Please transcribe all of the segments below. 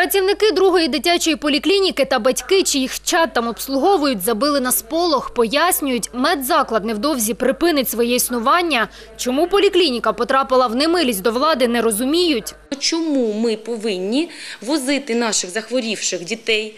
Працівники другої дитячої поліклініки та батьки, чиїх чат там обслуговують, забили на сполох. Пояснюють, медзаклад невдовзі припинить своє існування. Чому поліклініка потрапила в немилість до влади, не розуміють. Чому ми повинні возити наших захворівших дітей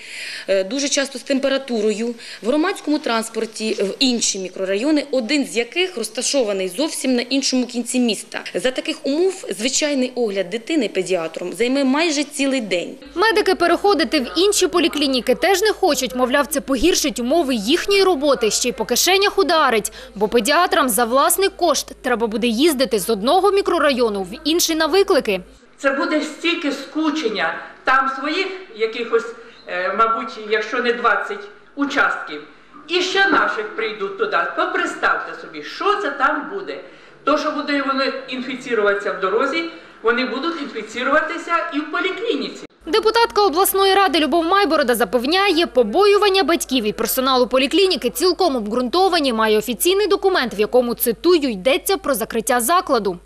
е, дуже часто з температурою в громадському транспорті в інші мікрорайони, один з яких розташований зовсім на іншому кінці міста? За таких умов звичайний огляд дитини педіатром займе майже цілий день. Медики переходити в інші поліклініки теж не хочуть. Мовляв, це погіршить умови їхньої роботи, ще й по кишенях ударить. Бо педіатрам за власний кошт треба буде їздити з одного мікрорайону в інший на виклики. Це буде стільки скучення. Там своїх якихось, е, мабуть, якщо не 20 участків. І ще наших прийдуть туди. Поприставте собі, що це там буде. То, що буде вони інфіціруватися в дорозі, вони будуть інфіціруватися і в поліклініці. Депутатка обласної ради Любов Майборода запевняє, побоювання батьків і персоналу поліклініки цілком обґрунтовані. Має офіційний документ, в якому цитую йдеться про закриття закладу.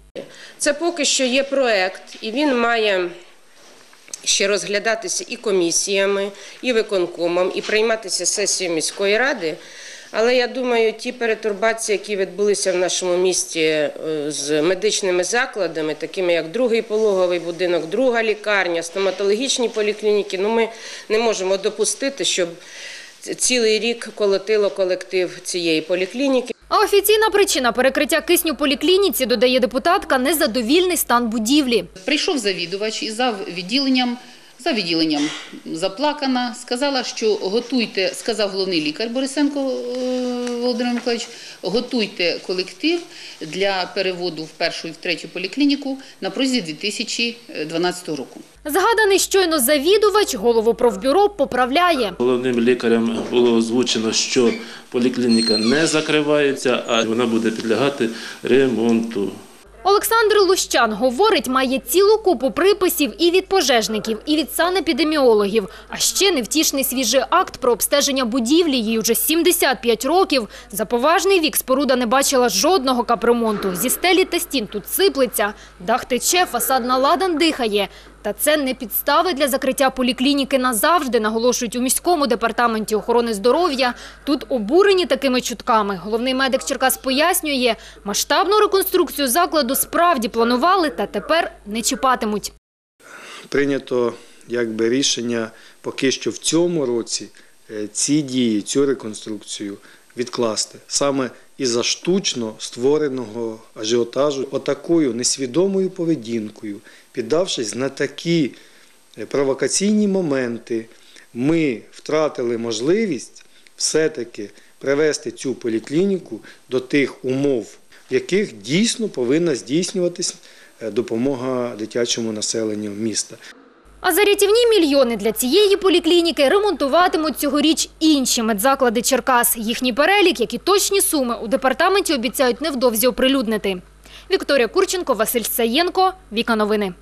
Це поки що є проект, і він має ще розглядатися і комісіями, і виконкомом, і прийматися сесією міської ради. Але я думаю, ті перетурбації, які відбулися в нашому місті е, з медичними закладами, такими як другий пологовий будинок, друга лікарня, стоматологічні поліклініки, ну ми не можемо допустити, щоб цілий рік колотило колектив цієї поліклініки. А офіційна причина перекриття кисню поліклініці, додає депутатка, незадовільний стан будівлі. Прийшов завідувач і за відділенням, за відділенням заплакана, сказала, що готуйте, сказав головний лікар Борисенко е, Володимир Миколаївич, готуйте колектив для переводу в першу і в третю поліклініку на протязі 2012 року. Згаданий щойно завідувач голову профбюро поправляє. Головним лікарям було озвучено, що поліклініка не закривається, а вона буде підлягати ремонту. Олександр Лущан говорить, має цілу купу приписів і від пожежників, і від санепідеміологів. А ще невтішний свіжий акт про обстеження будівлі. Їй уже 75 років. За поважний вік споруда не бачила жодного капремонту. Зі стелі та стін тут сиплеться. Дах тече, фасад наладан дихає. Та це не підстави для закриття поліклініки назавжди, наголошують у міському департаменті охорони здоров'я. Тут обурені такими чутками. Головний медик Черкас пояснює, масштабну реконструкцію закладу справді планували та тепер не чіпатимуть. прийнято якби рішення поки що в цьому році е, ці дії, цю реконструкцію відкласти саме із-за штучно створеного ажіотажу, отакою несвідомою поведінкою, піддавшись на такі е, провокаційні моменти, ми втратили можливість все-таки привести цю поліклініку до тих умов, в яких дійсно повинна здійснюватись е, допомога дитячому населенню міста. А за рятівні мільйони для цієї поліклініки ремонтуватимуть цьогоріч інші медзаклади Черкас. Їхній перелік, як і точні суми, у департаменті обіцяють невдовзі оприлюднити. Вікторія Курченко, Василь Саєнко, Віка Новини.